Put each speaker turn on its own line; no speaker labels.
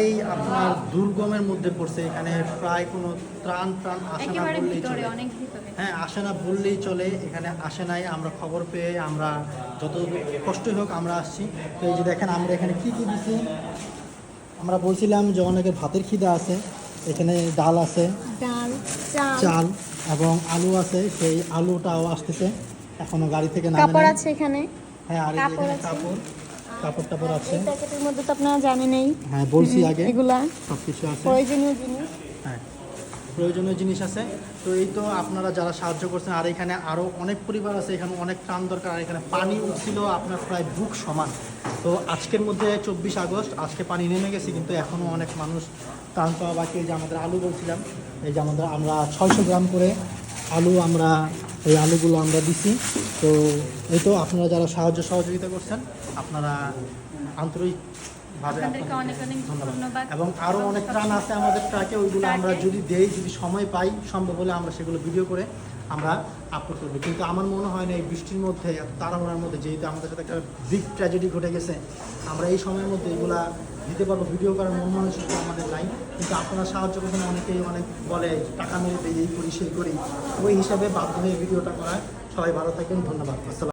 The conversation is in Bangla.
এই আপনার দুর্গমের মধ্যে পড়ছে এখানে প্রায় কোনো ত্রাণ ত্রাণ আসে না বললেই চলে। হ্যাঁ আসে না বললেই চলে এখানে আসে নাই আমরা খবর পেয়ে আমরা যত কষ্টই হোক আমরা আসছি। তো এই যে দেখেন আমরা এখানে কি কি দিছি? আমরা বলছিলাম যে অনেকের ভাতের খিদা আছে এখানে ডাল আছে
ডাল চাল
এবং আলু আছে সেই আলুটাও আসতেছে এখনও গাড়ি থেকে
কাপড় আছে এখানে।
হ্যাঁ আর
কাপড়।
কাপড় টাপড় আছে।
প্যাকেটের মধ্যে তো আপনারা জানেনই
হ্যাঁ বলছি আগে।
এগুলা
সব কিছু আছে।
প্রয়োজনীয় জিনিস।
হ্যাঁ প্রয়োজনীয় জিনিস আছে। তো এই তো আপনারা যারা সাহায্য করছেন আর এখানে আরও অনেক পরিবার আছে এখানে অনেক ত্রাণ দরকার আর এখানে পানি উঠছিল আপনার প্রায় বুক সমান। তো আজকের মধ্যে চব্বিশ আগস্ট আজকে পানি নেমে গেছে কিন্তু এখনও অনেক মানুষ ত্রাণ পাওয়া বাকি। এই যে আমাদের আলু বলছিলাম এই যে আমাদের আমরা ছয়শো গ্রাম করে আলু আমরা এই আলুগুলো আমরা দিছি। তো এই তো আপনারা যারা সাহায্য সহযোগিতা করছেন আপনারা আন্তরিকভাবে
ধন্যবাদ।
এবং আরও অনেক ত্রাণ আছে আমাদের ট্রাকে ওইগুলো আমরা যদি দেই যদি সময় পাই সম্ভব হলে আমরা সেগুলো ভিডিও করে আমরা আপলোড করব কিন্তু আমার মনে হয় না এই বৃষ্টির মধ্যে এত তাড়াহুড়ার মধ্যে যেহেতু আমাদের সাথে একটা বিগ ট্র্যাজেডি ঘটে গেছে আমরা এই সময়ের মধ্যে এগুলা দিতে পারব। ভিডিও করার মন মানসিকতা আমাদের নাই। কিন্তু আপনারা সাহায্য করছেন অনেকেই অনেক বলে টাকা মেরে দেয় এই করি সেই করি। ওই হিসাবে বাধ্য হয়ে ভিডিওটা করা সবাই ভালো থাকেন ধন্যবাদ। আসসালাম